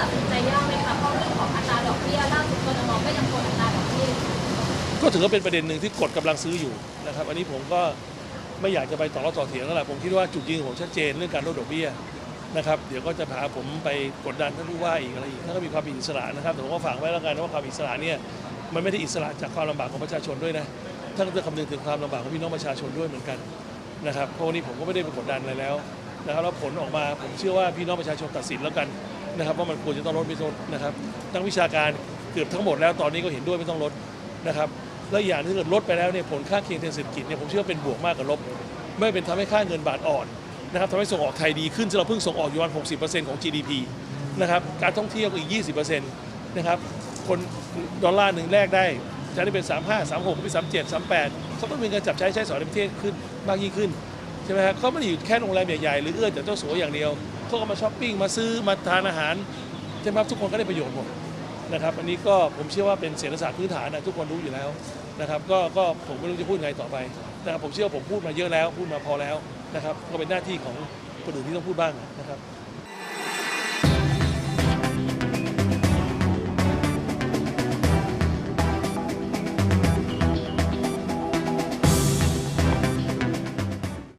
ตัดสินใจยากไหมคะเพราะเรื่องของอัตราดอกเบี้ยล่าสุดกรมก็ยังกดอัตราดอกเบี้ยอยู่ก็ถือว่าเป็นประเด็นหนึ่งที่กดกำลังซื้ออยู่นะครับ อันนี้ผมก็ไม่อยากจะไปต่อรอต่อเถียงแล้วล่ะผมคิดว่าจุดยืนของผมชัดเจนเรื่องการลดดอกเบี้ยนะครับ เดี๋ยวก็จะพาผมไปกดดันท่านผู้ว่าอีกอะไรอีกท่านก็มีความเป็นอิสระนะครับแต่ผมก็ฝากไว้แล้วกันว่าความอิสระเนี่ยมันไม่ได้อิสระจากความลำบากของประชาชนด้วยนะท่านก็จะคำนึงถึงความลำบากของพี่น้องประชาชนด้วยเหมือนกันนะครับเพราะวันนี้ผมก็ไม่ได้ไปกดดันอะไรแล้วนะครับแล้วผลออกมาผมเชื่อว่าพี่น้องประชาชนตัดสินแล้วกัน นะครับว่ามันควรจะต้องลดไม่ลดนะครับนักวิชาการเกือบทั้งหมดแล้วตอนนี้ก็เห็นด้วยไม่ต้องลดนะครับและอย่างถ้าเกิดลดไปแล้วเนี่ยผลข้างเคียงทางเศรษฐกิจเนี่ยผมเชื่อว่าเป็นบวกมากกว่าลบ ไม่เป็นทำให้ค่าเงินบาทอ่อนนะครับทำให้ส่งออกไทยดีขึ้นเราเพิ่งส่งออกอยู่วัน60%ของ GDP นะครับการท่องเที่ยวก็อีก 20%นะครับคนดอลลาร์หนึ่งแลกได้จะได้เป็น 35 36เป็น37 38เขาต้องมีเงินจับใช้ใช้สอยในประเทศขึ้นมากยิ่งขึ้น ช่ไหมครับเขาไม่ได้อยู่แค่โรงแรมใหญ่ๆหรือเอื้อแต่เจ้าสัวอย่างเดียวเขาก็มาช้อปปิ้งมาซื้อมาทานอาหารใช่ไหมครับทุกคนก็ได้ประโยชน์หมดนะครับอันนี้ก็ผมเชื่อว่าเป็นเศรษฐศาสตร์พื้นฐานนะทุกคนรู้อยู่แล้วนะครับก็ก็ผมไม่รู้จะพูดไงต่อไปนะครับผมเชื่อผมพูดมาเยอะแล้ว พูดมาพอแล้วนะครับก็เป็นหน้าที่ของคนอื่นที่ต้องพูดบ้างนะครับ